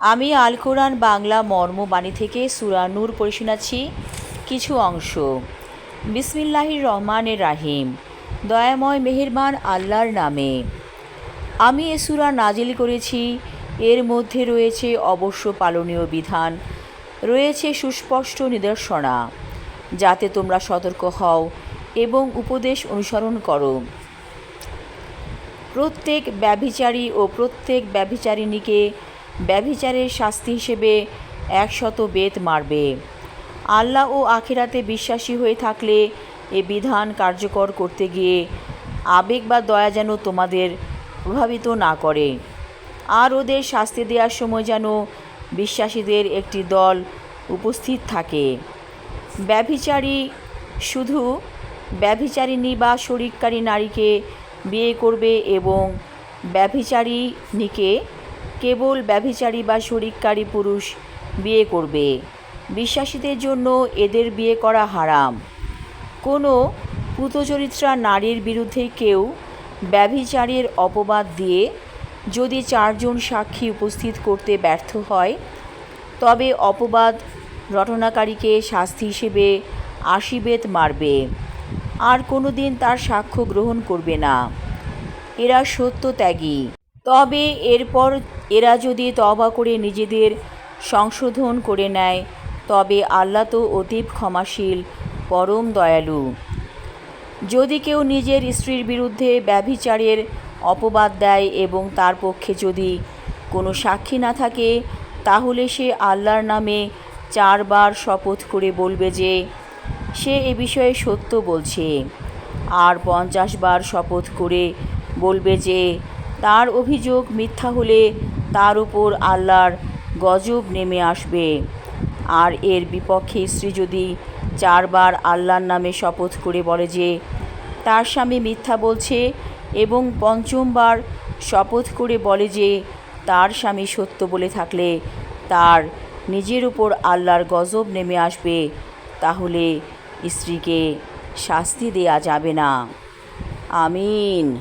আমি আল কোরআন বাংলা মর্মবাণী থেকে সুরা নূর পড়ে শোনাচ্ছি কিছু অংশ। বিসমিল্লাহির রহমানের রাহিম। দয়াময় মেহেরবান আল্লাহর নামে। আমি এ সুরা নাজিল করেছি। এর মধ্যে রয়েছে অবশ্য পালনীয় বিধান, রয়েছে সুস্পষ্ট নিদর্শনা, যাতে তোমরা সতর্ক হও এবং উপদেশ অনুসরণ করো। প্রত্যেক ব্যভিচারী ও প্রত্যেক ব্যভিচারিণীকে ব্যভিচারের শাস্তি হিসেবে একশত বেত মারবে। আল্লাহ ও আখিরাতে বিশ্বাসী হয়ে থাকলে এ বিধান কার্যকর করতে গিয়ে আবেগ বা দয়া যেন তোমাদের প্রভাবিত না করে। আর ওদের শাস্তি দেওয়ার সময় যেন বিশ্বাসীদের একটি দল উপস্থিত থাকে। ব্যভিচারী শুধু ব্যভিচারিণী বা শরিককারী নারীকে বিয়ে করবে এবং ব্যভিচারিণীকে কেবল ব্যভিচারী বা শরিককারী পুরুষ বিয়ে করবে। বিশ্বাসীদের জন্য এদের বিয়ে করা হারাম। কোনো পুতচরিত্রা নারীর বিরুদ্ধে কেউ ব্যভিচারের অপবাদ দিয়ে যদি চারজন সাক্ষী উপস্থিত করতে ব্যর্থ হয়, তবে অপবাদ রটনাকারীকে শাস্তি হিসেবে আশিবেত মারবে। আর কোনো দিন তার সাক্ষ্য গ্রহণ করবে না। এরা সত্য ত্যাগী। তবে এরপর এরা যদি তবা করে নিজেদের সংশোধন করে নেয়, তবে আল্লাহ তো অতীব ক্ষমাশীল, পরম দয়ালু। যদি কেউ নিজের স্ত্রীর বিরুদ্ধে ব্যভিচারের অপবাদ দেয় এবং তার পক্ষে যদি কোনো সাক্ষী না থাকে, তাহলে সে আল্লাহর নামে চারবার শপথ করে বলবে যে, সে এ বিষয়ে সত্য বলছে। আর পঞ্চাশ বার শপথ করে বলবে যে তার অভিযোগ মিথ্যা হলে তার উপর আল্লাহর গজব নেমে আসবে। আর এর বিপক্ষে স্ত্রী যদি চারবার আল্লাহর নামে শপথ করে বলে যে, তার স্বামী মিথ্যা বলছে এবং পঞ্চমবার শপথ করে বলে যে, তার স্বামী সত্য বলে থাকলে তার নিজের উপর আল্লাহর গজব নেমে আসবে, তাহলে স্ত্রীকে শাস্তি দেয়া যাবে না। আমিন।